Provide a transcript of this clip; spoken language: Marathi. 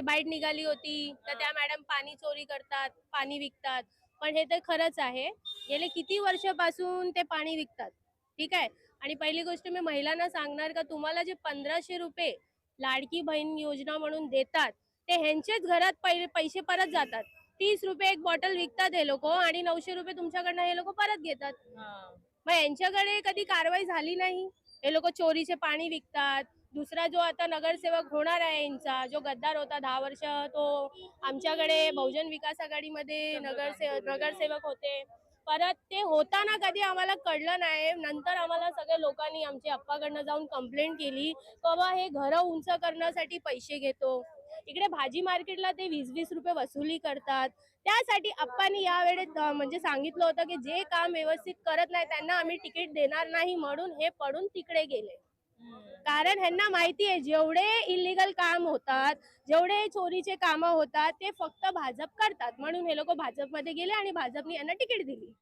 बाईट निघाली होती तर त्या मॅडम पाणी चोरी करतात पाणी विकतात. पण हे तर खरंच आहे. गेले किती वर्षापासून ते पाणी विकतात. ठीक आहे? आणि पहिली गोष्ट मी महिलांना सांगणार का तुम्हाला जे पंधराशे रुपये लाडकी बहीण योजना म्हणून देतात ते ह्यांच्याच घरात पहिले पैसे परत जातात. तीस रुपये एक बॉटल विकतात हे लोक आणि नऊशे रुपये तुमच्याकडनं हे लोक परत घेतात. मग यांच्याकडे कधी कारवाई झाली नाही? हे लोक चोरीचे पाणी विकतात दुसरा जो आता नगरसेवक होणार आहे यांचा जो गद्दार होता दहा वर्ष तो आमच्याकडे बहुजन विकास आघाडीमध्ये नगरसे नगरसेवक होते. परत ते होताना कधी आम्हाला कळलं नाही. नंतर आम्हाला सगळ्या लोकांनी आमच्या अप्पाकडनं जाऊन कंप्लेंट केली. बाबा हे घरं उंच करण्यासाठी पैसे घेतो. इकडे भाजी मार्केटला ते वीस वीस रुपये वसुली करतात. त्यासाठी अप्पानी यावेळेस म्हणजे सांगितलं होतं की जे काम व्यवस्थित करत नाही त्यांना आम्ही तिकीट देणार नाही म्हणून हे पडून तिकडे गेले. कारण ह्यांना माहिती आहे जेवढे इलिगल काम होतात जेवढे चोरीचे कामं होतात ते फक्त भाजप करतात. म्हणून हे लोक भाजपमध्ये गेले आणि भाजपने यांना तिकीट दिली.